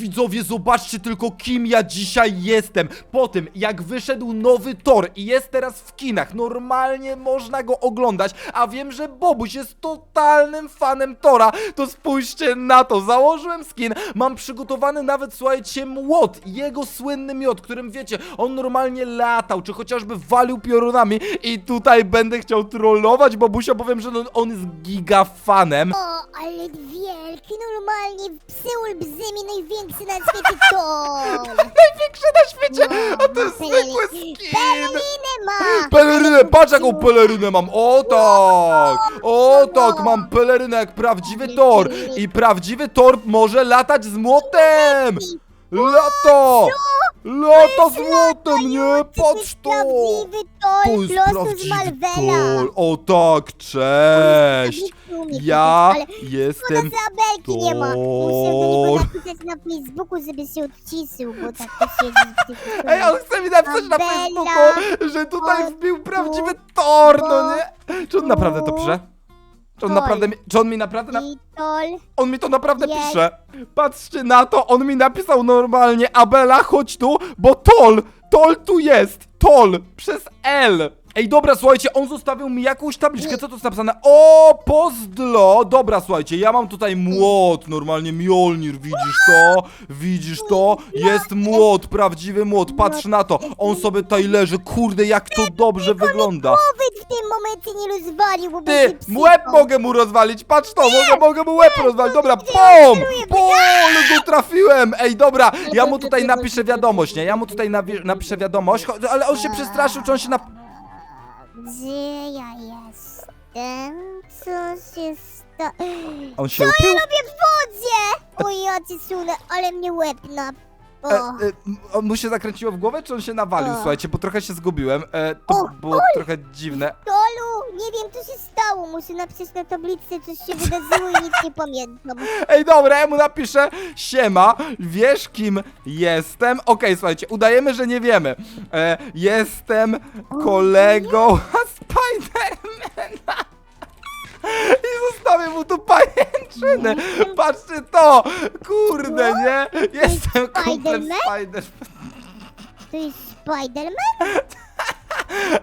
Widzowie, zobaczcie tylko kim ja dzisiaj jestem. Po tym, jak wyszedł nowy Thor i jest teraz w kinach, normalnie można go oglądać, a wiem, że Bobuś jest totalnym fanem Tora, to spójrzcie na to. Założyłem skin, mam przygotowany nawet, słuchajcie, młot, jego słynny miot, którym wiecie, on normalnie latał, czy chociażby walił piorunami i tutaj będę chciał trollować Bobusia, powiem, że no, on jest giga fanem. O, ale wielki, normalnie psy olbrzymi, największy na świecie. Największy na świecie, No, a to jest zwykły skin. Ma. Pelerynę, patrz jaką pelerynę mam, o tak, o tak, mam pelerynę jak prawdziwy Thor i prawdziwy Thor może latać z młotem, lato, lata z młotem, nie, patrz to, to jest prawdziwy o tak, cześć, ja jestem Abelki nie ma. Muszę do niego Thor. napisać na Facebooku, żeby się odciszył, bo tak to siedzi w tych Ej, on chce mi napisać na Facebooku, że tutaj wbił prawdziwy tu, Thor, no nie? Czy on naprawdę to pisze? Czy on naprawdę, mi- czy on mi naprawdę, na, on mi to naprawdę Jest. pisze? Patrzcie na to, on mi napisał normalnie, Abela, chodź tu, bo Tol, Tol tu jest, Tol, przez L. Ej, dobra, słuchajcie, on zostawił mi jakąś tabliczkę, co tu jest napisane? O, pozdlo! Dobra, słuchajcie, ja mam tutaj młot, normalnie Mjolnir, widzisz to? Widzisz to? Jest młot, prawdziwy młot, patrz na to, on sobie tutaj leży, kurde, jak to dobrze wygląda. Powiedz rozwalił, bo Ty, łeb mogę mu rozwalić, patrz to, mogę, mogę mu łeb rozwalić, dobra, pom, pom, go trafiłem, ej, dobra, ja mu tutaj napiszę wiadomość, nie, ja mu tutaj nawi- napiszę wiadomość, cho- ale on się przestraszył, czy on się nap... Gdzie ja jestem? Co się stało? On się Co ja upił? robię w wodzie? Oj, ja ci sunę, ale mnie łeb na... E, e, on mu się zakręciło w głowę, czy on się nawalił, O. słuchajcie, bo trochę się zgubiłem, e, to O, było trochę dziwne. Tolu, nie wiem co się stało, muszę napisać na tablicy, coś się wydarzyło i nic nie pamiętam. Ej, dobra, ja mu napiszę Siema, wiesz kim jestem? Okej, słuchajcie, udajemy, że nie wiemy. E, jestem kolegą Spidermana. I zostawię mu tu pajęczynę. Patrzcie to! Kurde, nie? Jestem kumplem Spiderman? Spider. To jest Spiderman?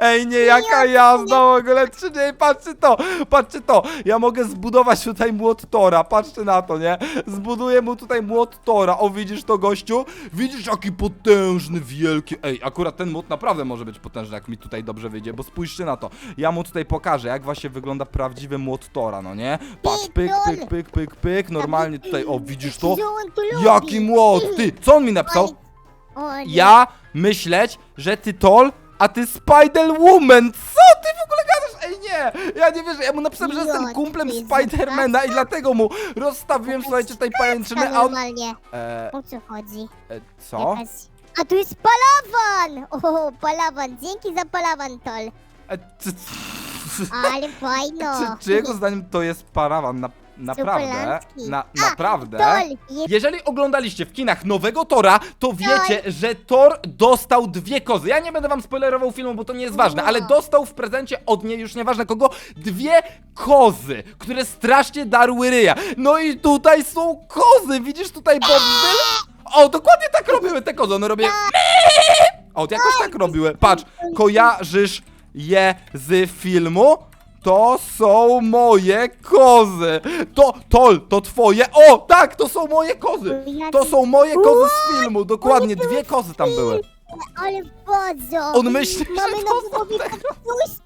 Ej, nie, jaka jazda w ogóle, czy nie? Patrzcie to, patrzcie to. Ja mogę zbudować tutaj młot Tora, patrzcie na to, nie? Zbuduję mu tutaj młot Tora. O, widzisz to, gościu? Widzisz, jaki potężny, wielki. Ej, akurat ten młot naprawdę może być potężny, jak mi tutaj dobrze wyjdzie, bo spójrzcie na to. Ja mu tutaj pokażę, jak właśnie wygląda prawdziwy młot Tora, no nie? Patrz, pyk, pyk, pyk, pyk, pyk, normalnie tutaj, o, widzisz to? Jaki młot, ty, co on mi napisał? Ja myśleć, że ty Tol, a ty Spider-Woman. Co ty w ogóle gadasz? Ej, nie! Ja nie wierzę, ja mu napisałem, że jestem kumplem Spidermana i dlatego mu rozstawiłem, słuchajcie, tutaj pajęczynę, a on... Normalnie, E, o co chodzi? e, co? Jakaś... A tu jest palawan! O, palawan, dzięki za palawan, Tol. E, czy, Ale fajno. czy, czy jego zdaniem to jest parawan? Na, naprawdę? Na, A, naprawdę? Jest... Jeżeli oglądaliście w kinach nowego Tora, to wiecie, że Thor dostał dwie kozy. Ja nie będę wam spoilerował filmu, bo to nie jest ważne, ale dostał w prezencie od niej, już nieważne kogo, dwie kozy, które strasznie darły ryja. No i tutaj są kozy, widzisz tutaj Bobby? O, dokładnie tak robiły te kozy, one robią... O, jakoś tak robiły. Patrz, kojarzysz je z filmu? To są moje kozy. To, Tol, to twoje. O, tak, to są moje kozy. To są moje kozy z filmu. Dokładnie, dwie kozy tam były. Ale wodzo. On myśli, że Mamy to na głowie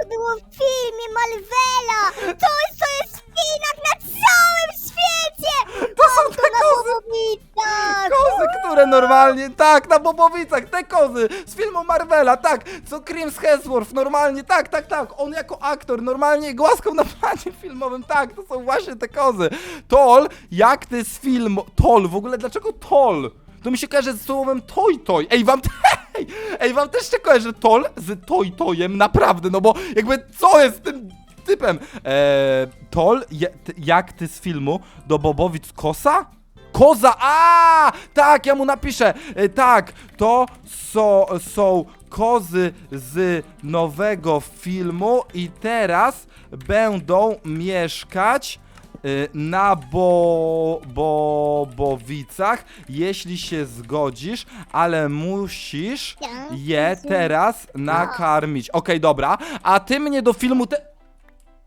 co było w filmie Marvela. Coś, co jest w kinach na całym świecie. To są te kozy. Bobowicach. Kozy, które normalnie, tak, na Bobowicach, te kozy z filmu Marvela, tak, co Chris Hemsworth, normalnie, tak, tak, tak, on jako aktor normalnie głaskał na planie filmowym, tak, to są właśnie te kozy. Tol, jak ty z filmu, Tol, w ogóle dlaczego Tol? To mi się kojarzy z słowem toj toj. Ej, wam, ej, ej, wam też się kojarzy Tol z toj tojem, naprawdę, no bo jakby co jest z tym typem? Eee, Tol, ty, jak ty z filmu do Bobowic Kosa? Koza! A! Tak, ja mu napiszę. E, tak, to są, są kozy z nowego filmu i teraz będą mieszkać y, na bo, Bobowicach, jeśli się zgodzisz, ale musisz je teraz nakarmić. Okej, dobra. A ty mnie do filmu te...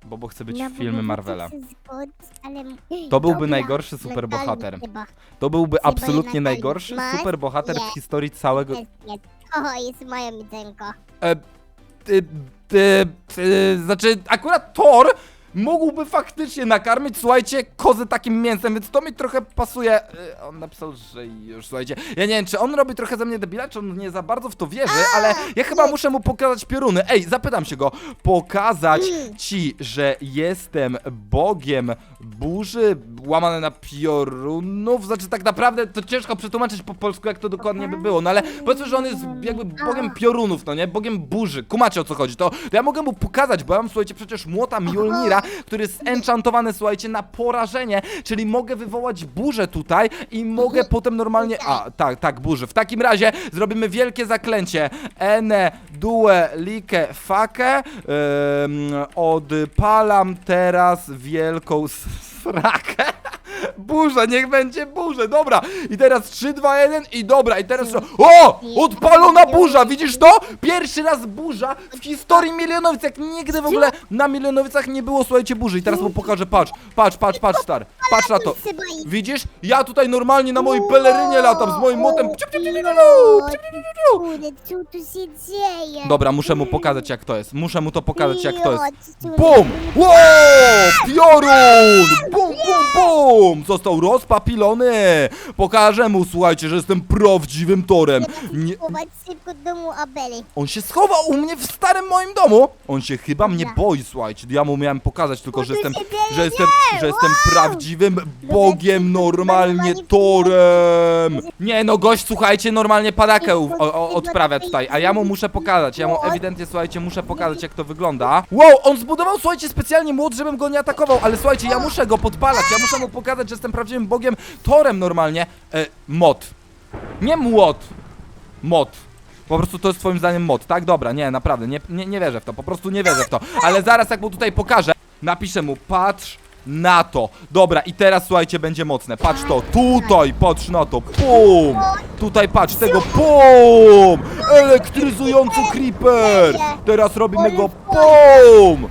Bobo chce być w Bobowice Marvela. To byłby najgorszy superbohater. To byłby absolutnie najgorszy superbohater w historii całego... Jest, jest. Moje jedzenko. E, ty, ty, ty, znaczy, akurat Thor mógłby faktycznie nakarmić, słuchajcie, kozę takim mięsem, więc to mi trochę pasuje. E, On napisał, że już, słuchajcie, ja nie wiem, czy on robi trochę ze mnie debila, czy on nie za bardzo w to wierzy, ale ja chyba muszę mu pokazać pioruny. Ej, zapytam się go, pokazać ci, że jestem bogiem burzy, łamane na piorunów, znaczy tak naprawdę to ciężko przetłumaczyć po polsku, jak to dokładnie by było, no ale powiedzmy, że on jest jakby bogiem piorunów, no nie, bogiem burzy, kumacie o co chodzi, to, to ja mogę mu pokazać, bo ja mam, słuchajcie, przecież młota Mjolnira, który jest enchantowany, słuchajcie, na porażenie, czyli mogę wywołać burzę tutaj i mogę potem normalnie, a, tak, tak, burzy, w takim razie zrobimy wielkie zaklęcie, ene, due, like, fake, Ym, odpalam teraz wielką srakę. Burza, niech będzie burza, dobra. I teraz 3, 2, 1 i dobra, i teraz... O! Odpalona burza, widzisz to? Pierwszy raz burza w historii Milionowic, jak nigdy w ogóle na Milionowicach nie było, słuchajcie, burzy. I teraz mu pokażę, patrz, patrz, patrz, patrz, star, patrz na to. Widzisz? Ja tutaj normalnie na mojej pelerynie latam z moim motem. Kurde, co tu się dzieje? Dobra, muszę mu pokazać jak to jest. Muszę mu to pokazać jak to jest. Bum! Wow! Piorun! Bum, bum, bum! Został rozpapilony! Pokażę mu, słuchajcie, że jestem prawdziwym torem. Nie, Chować szybko do domu Abeli. on się schował u mnie w starym moim domu! On się chyba mnie Dobra. boi, słuchajcie. Ja mu miałem pokazać tylko, że jestem, że jestem, że jestem Wow! Prawdziwym bogiem, normalnie torem! Nie no, gość, słuchajcie, normalnie padakę u- o, o, odprawia tutaj, a ja mu muszę pokazać. Ja mu ewidentnie, słuchajcie, muszę pokazać jak to wygląda. Wow, on zbudował, słuchajcie, specjalnie młot, żebym go nie atakował, ale słuchajcie, ja muszę go podpalać, ja muszę mu pokazać, że jestem prawdziwym bogiem, torem normalnie. E, mod. Nie młot. Mod. Po prostu to jest twoim zdaniem mod, tak? Dobra, nie, naprawdę, nie, nie, nie wierzę w to, po prostu nie wierzę w to. Ale zaraz jak mu tutaj pokażę, napiszę mu, patrz na to. Dobra, i teraz słuchajcie, będzie mocne. Patrz to, tutaj, patrz na to, pum! Tutaj patrz, tego, pum! Elektryzujący creeper! Teraz robimy go, pum!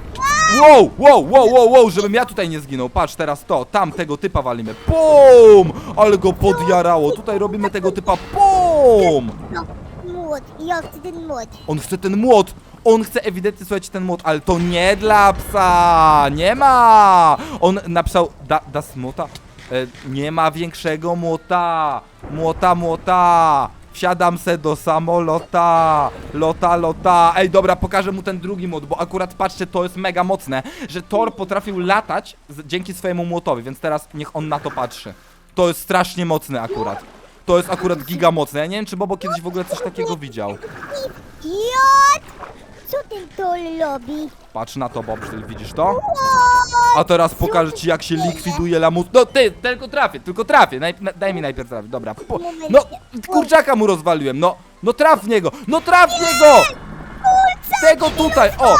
Wow, wow, wow, wow, wow, żebym ja tutaj nie zginął. Patrz teraz to, tam tego typa walimy. Pum! Ale go podjarało. Tutaj robimy tego typa. Pum! No, młot. Ja chcę ten młot. On chce ten młot. On chce ewidentnie, słuchajcie, ten młot, ale to nie dla psa. Nie ma. On napisał, da, da smota? E, nie ma większego młota. Młota, młota. Wsiadam se do samolota. Lota, lota. Ej, dobra, pokażę mu ten drugi młot, bo akurat patrzcie, to jest mega mocne, że Thor potrafił latać z, dzięki swojemu młotowi, więc teraz niech on na to patrzy. To jest strasznie mocne akurat. To jest akurat giga mocne. Ja nie wiem, czy Bobo kiedyś w ogóle coś takiego widział. Jot! Co ten tol robi? Patrz na to, Bobrzdyl, widzisz to? A teraz pokażę ci, jak się likwiduje lamus... No ty, tylko trafię, tylko trafię. Naj, na, daj mi najpierw trafić, dobra. Po, no, kurczaka mu rozwaliłem, no. No traf w niego, no traf w niego! Tego tutaj, o!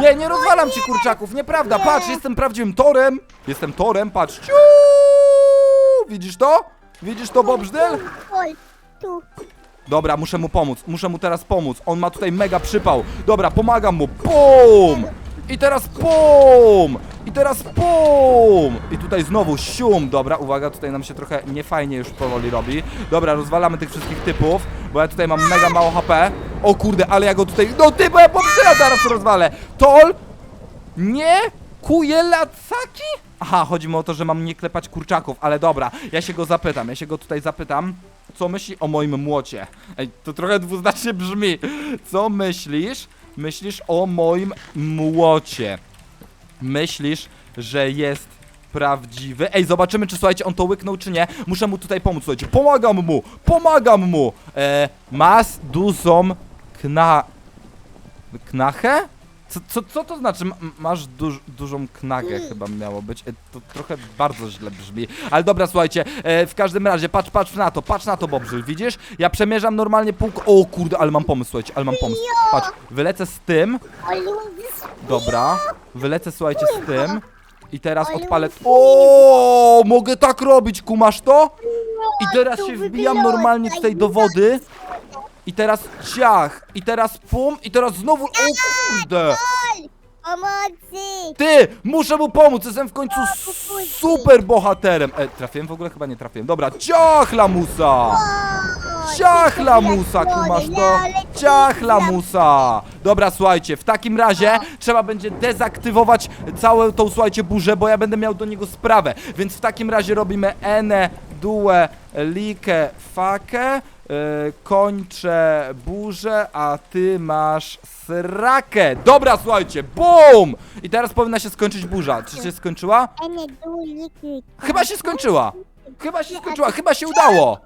Nie, nie rozwalam ci kurczaków, nieprawda, patrz, jestem prawdziwym torem. Jestem torem, patrz. Ciu! Widzisz to? Widzisz to, Bobrzdyl? Tol, tu. Dobra, muszę mu pomóc, muszę mu teraz pomóc. On ma tutaj mega przypał. Dobra, pomagam mu. Pum! I teraz pum! I teraz pum! I tutaj znowu sium. Dobra, uwaga, tutaj nam się trochę niefajnie już powoli robi. Dobra, rozwalamy tych wszystkich typów, bo ja tutaj mam mega mało HP. O kurde, ale ja go tutaj... No ty, bo ja poprzela zaraz rozwalę. Tol! Nie kuje lacaki? Aha, chodzi mi o to, że mam nie klepać kurczaków, ale dobra, ja się go zapytam, ja się go tutaj zapytam, co myśli o moim młocie. Ej, to trochę dwuznacznie brzmi. Co myślisz? Myślisz o moim młocie. Myślisz, że jest prawdziwy? Ej, zobaczymy, czy słuchajcie, on to łyknął, czy nie. Muszę mu tutaj pomóc, słuchajcie. Pomagam mu! Pomagam mu! E, mas duzą kna... Knachę? Co, co, co to znaczy? M- masz duż, dużą knagę chyba miało być. E, to trochę bardzo źle brzmi. Ale dobra, słuchajcie, e, w każdym razie, patrz, patrz na to, patrz na to, Bobrzyl, widzisz? Ja przemierzam normalnie pół... O kurde, ale mam pomysł, słuchajcie, ale mam pomysł. Patrz, wylecę z tym, dobra, wylecę, słuchajcie, z tym. I teraz odpalę... O, mogę tak robić, kumasz to? I teraz się wbijam normalnie tutaj do wody. I teraz ciach, i teraz pum, i teraz znowu... O kurde! Pomocy! Ty! Muszę mu pomóc, jestem w końcu super bohaterem! E, trafiłem? W ogóle chyba nie trafiłem. Dobra, ciach lamusa! Ciach lamusa, kumasz to? Ciach lamusa! Dobra, słuchajcie, w takim razie trzeba będzie dezaktywować całą tą, słuchajcie, burzę, bo ja będę miał do niego sprawę. Więc w takim razie robimy ene, due, like, fake. Yy, kończę burzę, a ty masz srakę. Dobra, słuchajcie, BUM! I teraz powinna się skończyć burza. Czy się skończyła? Chyba się skończyła. Chyba się skończyła, chyba się udało.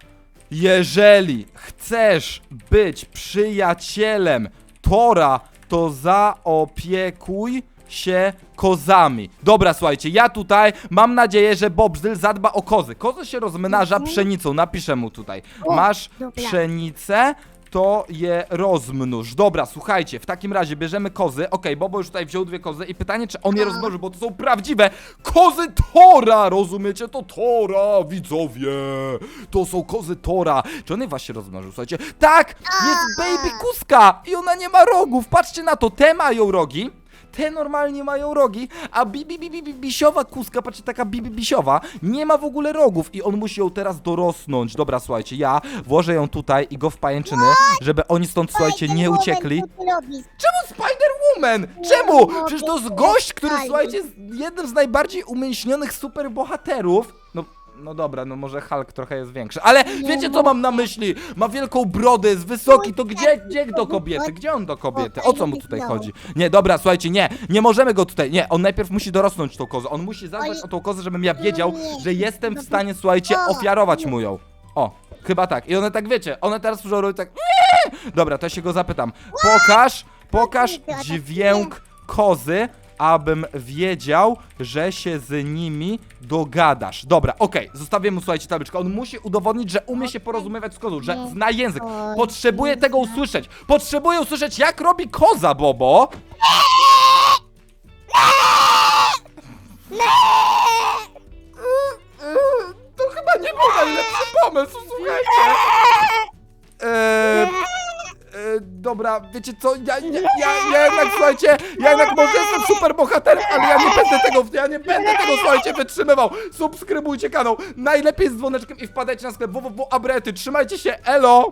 Jeżeli chcesz być przyjacielem Tora, to zaopiekuj się kozami. Dobra, słuchajcie, ja tutaj mam nadzieję, że Bobżdyl zadba o kozy. Kozy się rozmnaża Mhm. pszenicą, napiszę mu tutaj. O, Masz dobra. pszenicę, to je rozmnóż. Dobra, słuchajcie, w takim razie bierzemy kozy. Okej, Bobo już tutaj wziął dwie kozy i pytanie, czy on je rozmnoży, bo to są prawdziwe kozy Tora, rozumiecie? To Tora, widzowie. To są kozy Tora. Czy on je właśnie rozmnożył, słuchajcie? Tak, jest baby kuska i ona nie ma rogów. Patrzcie na to, te mają rogi. Te normalnie mają rogi, a bibi bibi bi, bisiowa kuska, patrzcie, taka bibi bisiowa, nie ma w ogóle rogów i on musi ją teraz dorosnąć. Dobra, słuchajcie, ja włożę ją tutaj i go w pajęczyny, żeby oni stąd, słuchajcie, nie uciekli. Czemu Spider-Woman? Czemu? Przecież to jest gość, który, słuchajcie, jest jednym z najbardziej umięśnionych superbohaterów. No, no dobra, no może Hulk trochę jest większy, ale wiecie co mam na myśli? Ma wielką brodę, jest wysoki, to gdzie, gdzie do kobiety? Gdzie on do kobiety? O co mu tutaj chodzi? Nie, dobra, słuchajcie, nie, nie możemy go tutaj, nie, on najpierw musi dorosnąć tą kozę, on musi zadbać o tą kozę, żebym ja wiedział, Nie. że jestem w stanie, słuchajcie, ofiarować mu ją. O, chyba tak. I one tak, wiecie, one teraz już robią tak... Dobra, to ja się go zapytam. Pokaż, pokaż tak dźwięk kozy, abym wiedział, że się z nimi dogadasz. Dobra, okej, zostawię mu, słuchajcie, tabliczkę. On musi udowodnić, że umie się porozumiewać z kozą, że zna język. Potrzebuję tego usłyszeć. Potrzebuję usłyszeć, jak robi koza, Bobo. Dobra, wiecie co, ja, ja, ja, ja jednak, słuchajcie, ja jednak może jestem super bohaterem, ale ja nie będę tego, ja nie będę tego, słuchajcie, wytrzymywał. Subskrybujcie kanał, najlepiej z dzwoneczkiem i wpadajcie na sklep www.abrety, trzymajcie się, elo!